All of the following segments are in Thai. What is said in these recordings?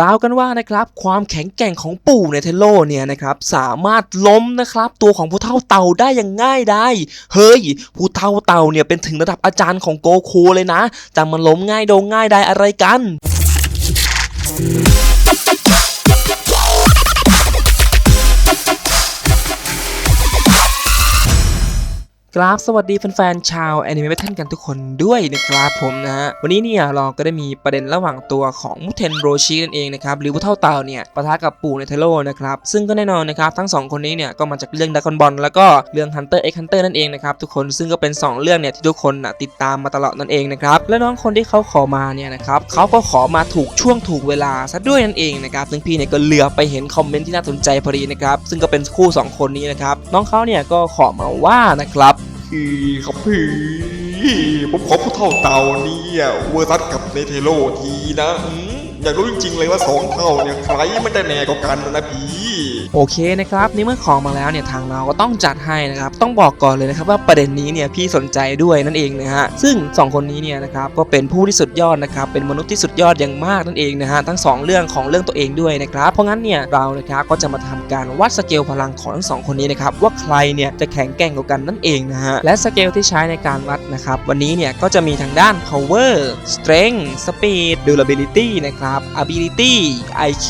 กล่าวกันว่านะครับความแข็งแกร่งของปู่เนเธโลเนี่ยนะครับสามารถล้มนะครับตัวของผู้เท่าเต่าได้อย่างง่ายได้เฮ้ยผู้เท่าเต่าเนี่ยเป็นถึงระดับอาจารย์ของโกคูเลยนะจะมาล้มง่ายโดงง่ายได้อะไรกัน กราฟสวัสดีแฟนๆชาวแอนิเมะท่านกันทุกคนด้วยนะครับผมนะฮะ วันนี้เนี่ยเราก็ได้มีประเด็นระหว่างตัวของมุเทนโรชินั่นเองนะครับ หรือผู้เท่าเต่าเนี่ยปะทะกับปู่เนเธโลนะครับ ซึ่งก็แน่นอนนะครับ ทั้งสองคนนี้เนี่ยก็มาจากเรื่องดักคอนบอลแล้วก็เรื่อง Hunter x Hunter นั่นเองนะครับทุกคนซึ่งก็เป็น 2 เรื่องเนี่ยที่ทุกคนนะติดตามมาตลอดนั่นเองนะครับและน้องคนที่เขาขอมาเนี่ยนะครับเขาก็ขอมาถูกช่วงถูกเวลาซะด้วยนั่นเองนะครับซึ่งพี่เนี่ยก็เหลือไปเห็นคอมเมนต์ที่น่าสนใจพอดีนะครับซึ่งก็เป็นคู่สองคนนี้นะครับน้องเขาเนี่ยก็ขอมาว่านะครับ พี่ครับพี่ผมขอผู้เท่าเต่าเนี่ยเวอร์ซัสกับเนเทโลทีนะอืม อยากรู้จริงๆเลยว่าสองเท่าเนี่ยใครมันจะแน่กว่ากันนะพี่โอเคนะครับในเมื่อของมาแล้วเนี่ยทางเราก็ต้องจัดให้นะครับต้องบอกก่อนเลยนะครับว่าประเด็นนี้เนี่ยพี่สนใจด้วยนั่นเองนะฮะซึ่งสองคนนี้เนี่ยนะครับก็เป็นผู้ที่สุดยอดนะครับเป็นมนุษย์ที่สุดยอดอย่างมากนั่นเองนะฮะทั้งสองเรื่องของเรื่องตัวเองด้วยนะครับเพราะงั้นเนี่ยเรานะครับก็จะมาทำการวัดสเกลพลังของทั้งสองคนนี้นะครับว่าใครเนี่ยจะแข็งแกร่งกว่ากันนั่นเองนะฮะและสเกลที่ใช้ในการวัดนะครับวันนี้เนี่ยก็จะมีทางด้าน power strength speed durability นะครับ ability IQ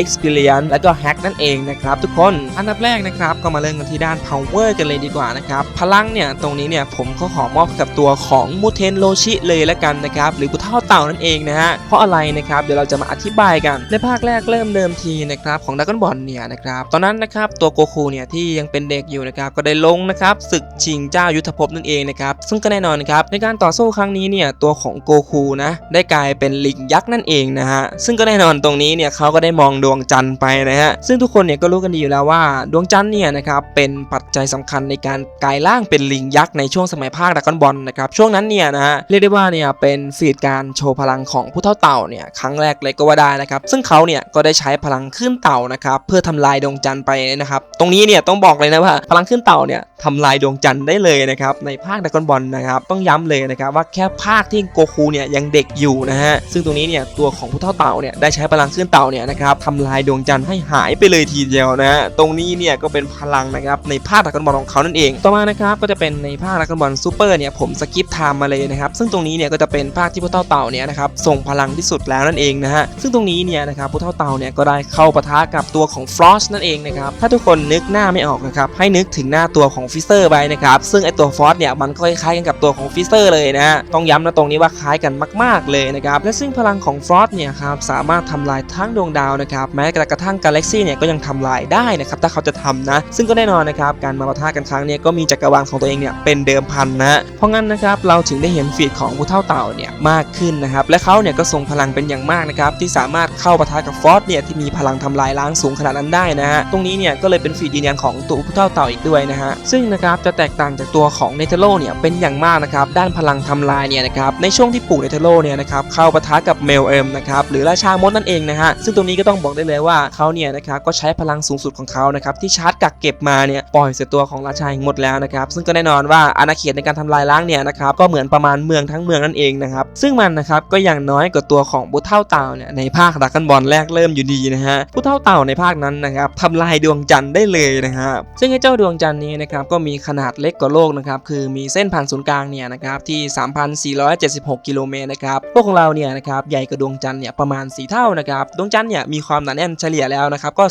experience และก็ hack นั่นเองนะครับทุกคนอันดับแรกนะครับก็มาเริ่มกันที่ด้าน power กันเลยดีกว่านะครับพลังเนี่ยตรงนี้เนี่ยผมก็ขอมอบกับตัวของมูเทนโรชิเลยละกันนะครับหรือผู้เท่าเต่านั่นเองนะฮะเพราะอะไรนะครับเดี๋ยวเราจะมาอธิบายกันในภาคแรกเริ่มเดิมทีนะครับของดักกอนบอลเนี่ยนะครับตอนนั้นนะครับตัวโกคูเนี่ยที่ยังเป็นเด็กอยู่นะครับก็ได้ลงนะครับศึกชิงเจ้ายุทธภพนั่นเองนะครับซึ่งก็แน่นอนนครับในการต่อสู้ครั้งนี้เนี่ยตัวของโกคูนะได้กลายเป็นลิงยักษ์นั่นเองนะฮะซึ่งก็แน่นอนตรงนี้เนี่ยเขาก็ได้มองดวงจันทร์ไปนะฮะซึ่งทุกคนเนี่ยก็รู้กันดีอยู่แล้วว่า ดวงจันทร์เนี่ยนะครับเป็นปัจจัยสำคัญในการกลายร่างเป็นลิงยักษ์ในช่วงสมัยภาคดักกอนบอลนะครับช่วงนั้นเนี่ยนะฮะเรียกได้ว่าเนี่ยเป็นฟีดการโชว์พลังของผู้เท่าเต่าเนี่ยครั้งแรกเลยก็ว่าได้นะครับซึ่งเขาเนี่ยก็ได้ใช้พลังขึ้นเต่านะครับเพื่อทำลายดวงจันทร์ไปนะครับตรงนี้เนี่ยต้องบอกเลยนะว่าพลังขึ้นเต่าเนี่ย ทำลายดวงจันทร์ได้เลยนะครับในภาคดักอนบอลนะครับต้องย้ำเลยนะครับว่าแค่ภาคที่โกคูเนี่ยยังเด็กอยู่นะฮะซึ่งตรงนี้เนี่ยตัวของผู้เท่าเต่าเนี่ยได้ใช้พลังขึ้นเต่าเนี่ยนะครับทำลายดวงจันทร์ให้หายไปเลยทีเดียวนะฮะตรงนี้เนี่ยก็เป็นพลังนะครับในภาคดักอนบอลของเขานั่นเอง ต่อมานะครับก็จะเป็นในภาคดักอนบอลซูเปอร์เนี่ยผมสกิปไทม์มาเลยนะครับซึ่งตรงนี้เนี่ยก็จะเป็นภาคที่ผู้เท่าเต่าเนี่ยนะครับส่งพลังที่สุดแล้วนั่นเองนะฮะซึ่งตรงนี้เนี่ยนะครับผู้เท่าเต่าเนี่ยก็ได้เข้าปะทะกับตัวของฟรอสนั่นเองนะครับถ้าทุกคนนึกหน้าไม่ออกนะครับให้นึกถึงหน้าตัวของฟิสเซอร์ไปนะครับซึ่งไอตัวฟรอสเนี่ยมันก็คล้ายกันกับตัวของฟิสเซอร์เลยนะฮะต้องย้ำนะตรงนี้ว่าคล้ายกันมาก ๆเลยนะครับและซึ่งพลังของฟรอสเนี่ยครับสามารถทำลายทั้งดวงดาวนะครับแม้กระทั่งกาแล็กซี่เนี่ยก็ยังทำลายได้นะครับถ้าเขาจะทำนะ ซึ่งก็แน่นอนนะครับการมาปะทะกันครั้งนี้ก็มีจักรวาลของตัวเองเนี่ยเป็นเดิมพันนะเพราะงั้นนะครับเราถึงได้เห็นฟีดของผู้เท่าเต่าเนี่ยมากขึ้นนะครับและเขาเนี่ยก็ทรงพลังเป็นอย่างมากนะครับที่สามารถเข้าปะทะกับฟอสเนี่ยที่มีพลังทำลายล้างสูงขนาดนั้นได้นะฮะตรงนี้เนี่ยก็เลยเป็นฟีดยืนยันของตัวผู้เท่าเต่าอีกด้วยนะฮะซึ่งนะครับจะแตกต่างจากตัวของเนเธโลเนี่ยเป็นอย่างมากนะครับด้านพลังทำลายเนี่ยนะครับในช่วงที่ปู่เนเธโลเนี่ยนะครับเข้าปะทะกับเมลเอมนะครับหรือราชามดนั่นเองนะฮะซึ่งตรงนี้ก็ต้องบอกได้เลยว่าเขาเนี่ยนะครับก็ใช้พลังสูงสุดของเขานะครับที่ชาร์จกักเก็บมาเนี่ยปล่อยเสียตัวของราชาหมดแล้วนะครับซึ่งก็แน่นอนว่าอาณาเขตในการทำลายล้างเนี่ยนะครับก็เหมือนประมาณเมืองทั้งเมืองนั่นเองนะครับซึ่งมันนะครับก็ยังน้อยกว่าตัวของผู้เท่าเต่าเนี่ยในภาคดักกันบอลแรกเริ่มอยู่ดีนะฮะผู้เท่าเต่าในภาคนั้นนะครับทำลายดวงจันทร์ได้เลยนะครับซึ่งไอ้เจ้าดวงจันทร์นี้นะครับก็มีขนาดเล็กกว่าโลกนะครับคือมีเส้นผ่านศูนย์กลางเนี่ยนะครับที่ 3,476 กิโลเมตรนะครับโลกของเราเนี่ยนะครับใหญ่กว่าดวงจันทร์เนี่ยประมาณ 4 เท่านะครับดวงจันทร์เนี่ยมีความหนาแน่นเฉลี่ยแล้วนะครับก็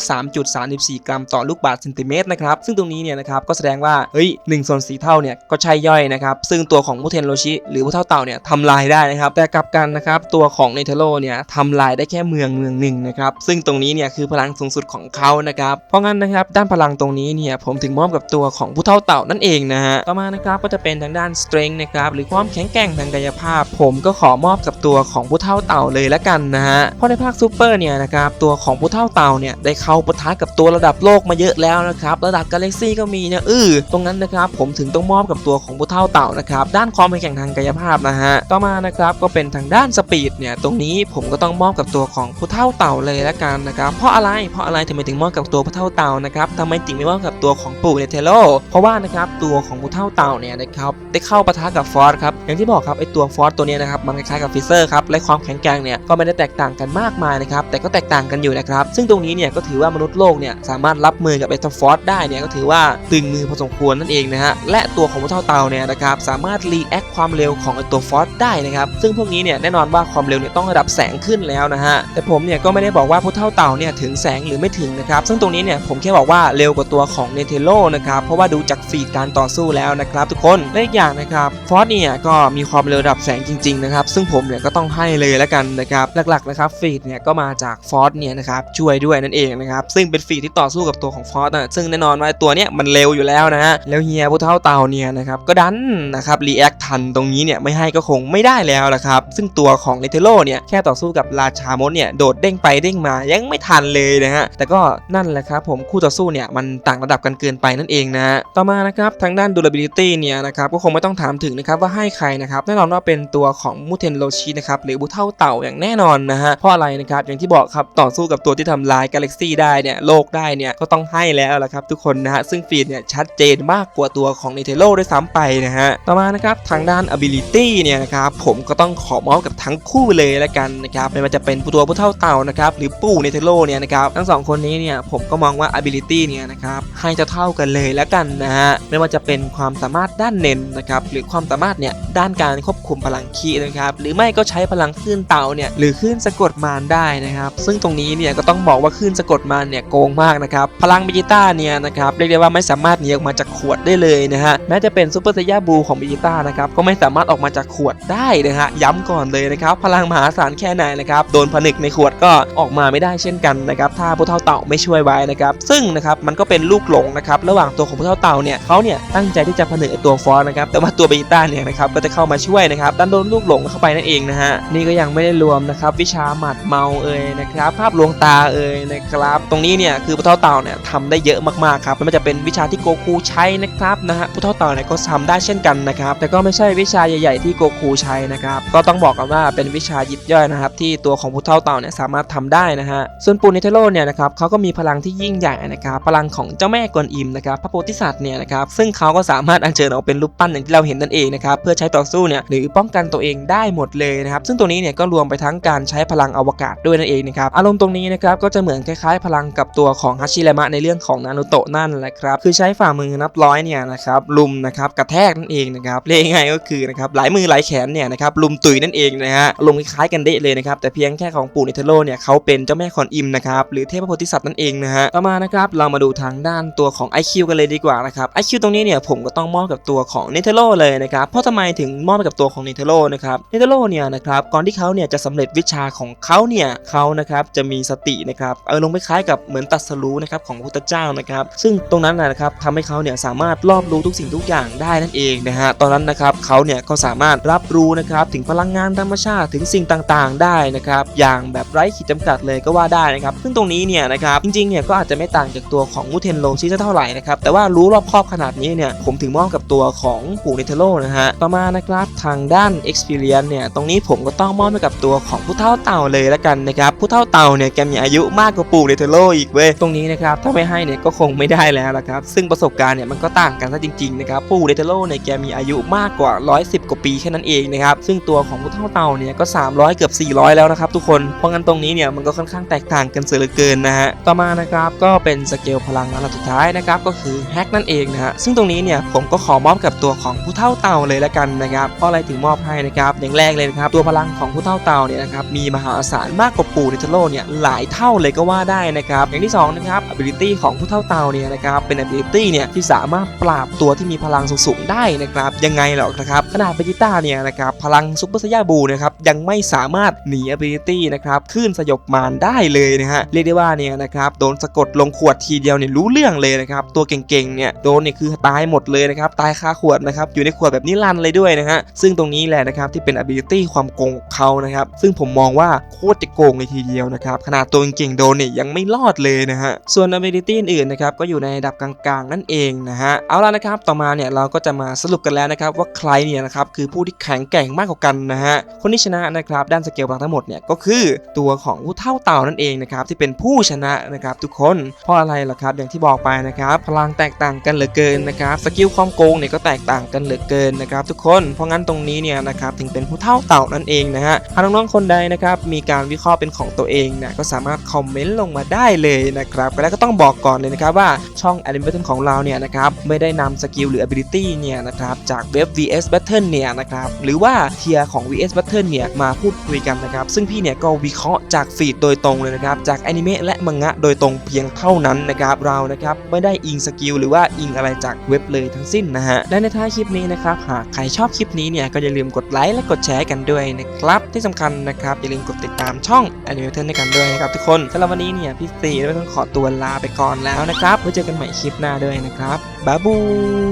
3.34 กรัมต่อลูกบาศก์เซนติเมตรนะครับซึ่งตรงนี้เนี่ยนะครับก็แสดงว่าเฮ้ย1ส่วน4เท่าเนี่ยก็ใช่ย่อยนะครับซึ่งตัวของมุเทนโรชิหรือผู้เท่าเต่าเนี่ยทำลายได้นะครับแต่กลับกันนะครับตัวของเนเธโรเนี่ยทำลายได้แค่เมืองเมืองหนึ่งนะครับซึ่งตรงนี้เนี่ยคือพลังสูงสุดของเขานะครับเพราะงั้นนะครับด้านพลังตรงนี้เนี่ยผมถึงมอบกับตัวของผู้เท่าเต่านั่นเองนะฮะต่อมานะครับก็จะเป็นทางด้าน strength นะครับหรือความแข็งแกร่งทางกายภาพ ผมก็ขอมอบกับตัวของผู้เท่าเต่าเลยละกันนะฮะเพราะในภาคซูเปอร์เนี่ยนะครับตัวของผู้เท่าเต่าเนี่ยได้เข้าปะทะกับตัวระดับโลกมาเยอะแล้วนะครับระดับกาแล็กซี่ก็มีนะเออตรงนั้นนะครับผมถึงต้องมอบกับตัวของผู้เท่าเต่านะครับด้านความแข็งแกร่งทางกายภาพนะฮะต่อมานะครับก็เป็นทางด้านสปีดเนี่ยตรงนี้ผมก็ต้องมอบกับตัวของผู้เท่าเต่าเลยละกันนะครับเพราะอะไรเพราะอะไรทำไมถึงมอบกับตัวผู้เท่าเต่านะครับทำไมถึงไม่มอบกับตัวของปู่เนเธโลเพราะว่านะครับตัวของผู้เท่าเต่าเนี่ยนะครับได้เข้าปะทะกับฟอสครับอย่างที่บอกครับไอตัวฟอสตัวนี้นะครับมันคล้ายๆกับฟิเซอร์ครับและความแข็งแกร่งเนี่ยก็ไม่ได้แตกต่างกันมากมายนะครับแต่ก็แตกต่างกันอยู่นะครับซึ่งตรงนี้เนี่ยก็ถือว่ามนุษย์โลกเนี่ยสามารถรับมือกับเอตัวฟอร์ได้เนี่ยก็ถือว่าตึงมือพอสมควรนั่นเองนะฮะและตัวของผู้เท่าเต่าเนี่ยนะครับสามารถรีแอคความเร็วของไอตัวฟอสได้นะครับซึ่งพวกนี้เนี่ยแน่นอนว่าความเร็วเนี่ยต้องระดับแสงขึ้นแล้วนะฮะแต่ผมเนี่ยก็ไม่ได้บอกว่าผู้เท่าเต่าเนี่ยถึงแสงหรือไม่ถึงนะครับซึ่งตรงนี้เนี่ยผมแค่บอกว่าเร็วกว่าตัวของเนเธโลนะครับเพราะว่าดูจากฟีดการต่อสู้แล้วนะครับ ทุกคนและอีกอย่างนะครับฟอสเนี่ยก็มีความเร็วระดับแสงจริงๆนะครับซึ่งผมเนี่ยก็ต้องให้เลยแล้วกันนะครับหลักๆนะครับฟีดเนี่ยก็มาจากฟอสเนี่ยนะครับช่วยด้วยนั่นเองนะครับซึ่งเป็นฟีดที่ต่อสู้กับตัวของฟอสนะซึ่งแน่นอนว่าตัวเนี้ยมันเร็วอยู่แล้วนะฮะแล้วเฮียผู้เท่าเต่าเนี่ยนะครับก็ดันนะครับรีแอคทันตรงนี้เนี่ยไม่ให้ก็คงไม่ได้แล้วละครับซึ่งตัวของเนเธโลเนี่ยแค่ต่อสู้กับราชามดเนี่ยโดดเด้งไปเด้งมายังไม่ทันเลยนะฮะแต่ก็นั่นแหละครับผมคู่ต่อสู้เนี่ยมันต่างระดับกันเกินไปนั่นเองนะต่อมานะครับทางด้าน durability เนี่ยนะครับก็คงไม่ต้องถามถึงนะครับว่าให้ใครนะครับแน่นอนว่าเป็นตัวของมูเทนโรชินะครับหรือบุเท่าเต่าอย่างแน่นอนนะฮะเพราะอะไรนะครับอย่างที่บอกครับต่อสู้กับตัวที่ทำลายกาแล็กซี่ได้เนี่ยโลกได้เนี่ยก็ต้องให้แล้วละครับทุกคนนะฮะซึ่งฟีดเนี่ยชัดเจนมากกว่าตัวของเนเธโลด้วยซ้ำไปนะฮะต่อมานะครับทางด้าน ability เนี่ยนะครับผมก็ต้องขอมอบกับทั้งคู่เลยละกันนะครับไม่ว่าจะเป็นตัวผู้เท่าเต่านะครับหรือปู่เนเธโลเนี่ยนะครับทั้งสองคนนี้เนี่ยผมก็มองว่า ability เนี่ยนะครับให้จะเท่ากันเลยละกันนะฮะไม่ว่าจะเป็นความสามารถด้านเน้นนะครับหรือความสามารถเนี่ยด้านการควบคุมพลังคีนะครับหรือไม่ก็ใช้พลังคลื่นเต่าเนี่ยหรือคลื่นสะกดมารได้นะครับ ซึ่งตรงนี้เนี่ยก็ต้องบอกว่าคลื่นสะกดมารเนี่ยโกงมากนะครับพลังบิจิต้าเนี่ยนะครับเรียกได้ว่าไม่สามารถหนีออกมาจากขวดได้เลยนะฮะแม้จะเป็นซูเปอร์ไซย่าบูของบิจิต้านะครับก็ไม่สามารถออกมาจากขวดได้นะฮะย้ำก่อนเลยนะครับพลังมหาศาลแค่ไหนนะครับโดนผนึกในขวดก็ออกมาไม่ได้เช่นกันนะครับถ้าผู้เท่าเต่าไม่ช่วยไว้นะครับซึ่งนะครับมันก็เป็นลูกหลงนะครับระหว่างตัวของผู้เท่าเต่าเนี่ยเขาเนี่ยตั้งใจที่จะผนึกตัวฟอสนะครับแต่ว่าตัวเบจิต้าเนี่ยนะครับก็จะเข้ามาช่วยนะครับดันโดนลูกหลงเข้าไปนั่นเองนะฮะนี่ก็ยังไม่ได้รวมนะครับวิชาหมัดเมาเอ่ยนะครับภาพลวงตาเอ่ยนะครับตรงนี้เนี่ยคือผู้เท่าเต่าเนี่ยทำได้เยอะมากๆครับไม่ว่าจะเป็นวิชาที่โกคูใช้นะครับนะฮะผู้เท่าเต่าเนี่ยก็ทำได้เช่นกันนะครับแต่ก็ไม่ใช่วิชาใหญ่ ๆ ที่โกคูใช้นะครับก็ต้องบอกกันว่าเป็นวิชายิบย่อยนะครับที่ตัวของผู้เท่าเต่าเนี่ยสามารถทำได้นะฮะส่วนปูนิเทโรเนี่ยนะครับเขาก็มีพลังที่ยิ่งใหญ่นะครับพลังของเจ้าแม่กวนอิมนะครับพระโพธิสัตวเนี่ยนะครับซึ่งเขาก็สามารถอัญเชิญออกเป็นรูปปั้นอย่างที่เราเห็นนั่นเองนะครับเพื่อใช้ต่อสู้เนี่ยหรือป้องกันตัวเองได้หมดเลยนะครับซึ่งตัวนี้เนี่ยก็รวมไปทั้งการใช้พลังอวกาศด้วยนั่นเองนะครับอารมณ์ตรงนี้นะครับก็จะเหมือนคล้ายๆ พลังกับตัวของฮัชิเรมะในเรื่องของนารุโตะนั่นแหละครับคือใช้ฝ่ามือนับร้อยเนี่ยนะครับลุมนะครับกระแทกนั่นเองนะครับเรียกง่ายก็คือนะครับหลายมือหลายแขนเนี่ยนะครับลุมตุยนั่นเองนะฮะลงคล้ายกันเดะเลยนะครับแต่เพียงแค่ของปู่เนเธโรเนี่ยเขาเป็นเจ้าแม่คอนอิมนะครับหรือเทพโพธิสัตว์นั่นเองนะฮะต่อมานะครับเรามาดูทางด้านตัวของ IQ กันเลยดีกว่านะครับ IQ ตรงนี้เนี่ยผมก็ต้องมอบกับตัวของเนเธโรเลยนะครับเพราะทำไมถึงมอบกับตัวของเนเธโรนะครับเนเธโรเนี่ยนะครับก่อนที่เขาเนี่ยจะสำเร็จวิชาของเขาเนี่ยเขานะครับจะมีสตินะครับเออลงไปคล้ายกับเหมือนตัดสรู้นะครับของพระพุทธเจ้านะครับซึ่งตรงนั้นนะครับทำให้เขาเนี่ยสามารถรอบรู้ทุกสิ่งทุกอย่างได้นั่นเองนะฮะตอนนั้นนะครับเขาเนี่ยก็สามารถรับรู้นะครับถึงพลังงานธรรมชาติถึงสิ่งต่างๆ ได้นะครับอย่างแบบไร้ขีดจำกัดเลยก็ว่าได้นะครับซึ่งตรงนี้เนี่ยนะครับจริงๆเนี่ยก็อาจจะไม่ต่างจากตัวของมูเทนโลชิเท่าไหร่นะครับแต่ว่ารู้รอบครอบขนาดนี้เนี่ยผมถึงมอบกับตัวของปู่เนเธโรนะฮะต่อมานะครับทางด้าน experience เนี่ยตรงนี้ผมก็ต้องมอบให้กับตัวของผู้เฒ่าเต่าเลยละกันนะครับผู้เฒ่าเต่าเนี่ยแกมีอายุมากกว่าปู่เนเธโรอีกเว้ยตรงนี้นะครับถ้าไม่ให้เนี่ยก็คงไม่ได้แล้วละครับซึ่งประสบการณ์เนี่ยมันก็ต่างกันซะจริงๆนะครับปู่เนเธโรเนี่ยแกมีอายุมากกว่า 110 กว่าปีแค่นั้นเองนะครับซึ่งตัวของผู้เฒ่าเต่าเนี่ยก็ 300 เกือบ 400 แล้วนะครับทุกคนเพราะงั้นตรงนี้เนี่ยมันก็ค่อนข้างแตกต่างกันเสียเหลือเกินนะฮะต่อมานะครับก็เป็นสเกลพลังอันดับสุดท้ายนะครับก็คือแฮกนั่นเองนะฮะซึ่งตรงนี้เนี่ยผมก็ขอมอบกับตัวของผู้เฒ่าเต่าเลยละกันนะครับเพราะอะไรถึงมอบให้นะครับอย่างแรกเลยนะครับตัวพลังของผู้เฒ่าเต่าเนี่ยนะครับมีมหาศาลมากกว่าปู่เนเธโรเนี่ยหลายเท่าเลยก็ว่าได้นะครับอย่างที่สองนะครับ ability ของผู้เฒ่าเต่าเนี่ยนะครับเป็น ability เนี่ยที่สามารถปราบตัวที่มีพลังสูงๆได้นะครับยังไงหรอกนะครับขนาดเบจิต้าเนี่ยนะครับพลังซุปเปอร์ไซยาบูนะครับยังไม่สามารถหนี ability นะครับขึ้นสยบมารได้เลยนะฮะเรียกได้ว่าเนี่ยนะครับโดนสะกดลงขวดทีเดียวเนี่ยรู้เรื่องเลยนะครับตัวเก่งๆเนี่ยโดนเนี่ยคือตายหมดเลยนะครับตายคาขวดนะครับอยู่ในขวดแบบนิรันเลยด้วยนะฮะซึ่งตรงนี้แหละนะครับที่เป็น ability ความโกงเขานะครับซึ่งผมมองว่าโคตรจะโกงเลยทีเดียวนะครับขนาดตัวเก่งๆโดนเนี่ยยังไม่รอดเลยนะฮะส่วน ability อื่นๆนะครับก็อยู่ในระดับกลางๆ นั่นเองนะฮะเอาล่ะนะครับต่อมาเนี่ยเราก็จะมาสรุปกันแล้วนะครับว่าใครเนี่ยนะครับคือผู้ที่แข็งแกร่งมากกว่ากันนะฮะคนที่ชนะนะครับด้านสเกลพลังทั้งหมดเนี่ยก็คือตัวของผู้เท่าเต่านั่นเองนะครับที่เป็นผู้ชนะนะครับทุกคนเพราะอะไรล่ะครับอย่างที่บอกไปนะครับพลังแตกต่างกันเหลือเกินนะครับสกิลความโกงเนี่ยก็แตกต่างกันเหลือเกินนะครับทุกคนเพราะงั้นตรงนี้เนี่ยนะครับถึงเป็นผู้เท่าเต่านั่นเองนะฮะหากน้องๆคนใดนะครับมีการวิเคราะห์เป็นของตัวเองเนี่ยก็สามารถคอมเมนต์ลงมาได้เลยนะครับแล้วก็ต้องบอกก่อนเลยนะครับว่าช่อง Anime Battle ของเราเนี่ยนะครับไม่ได้นำสกิลหรือ ability เนี่ยนะครับจากเว็บ VS Battle เนี่ยนะครับหรือว่าเทียร์ของ VS Battle เนี่ยมาพูดคุยกันนะครับซึ่งพี่เนี่ยก็วิเคราะห์จากฟีดโดยตรงเลยนะครับจากแอนิเมะและมังงะโดยตรงเพียงเท่านั้นนะครับเรานะครับไม่ได้อิงสกิลหรือว่าอิงอะไรจากเว็บเลยทั้งสิ้นนะฮะ และในท้ายคลิปนี้นะครับ หากใครชอบคลิปนี้เนี่ย ก็อย่าลืมกดไลค์และกดแชร์กันด้วยนะครับ ที่สำคัญนะครับ อย่าลืมกดติดตามช่อง Anime Battle ด้วยกันด้วยนะครับทุกคนสำหรับวันนี้เนี่ยพี่ซีต้องขอตัวลาไปก่อนแล้วนะครับไว้เจอกันใหม่คลิปหน้าด้วยนะครับบ๊ายบา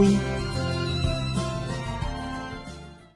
ย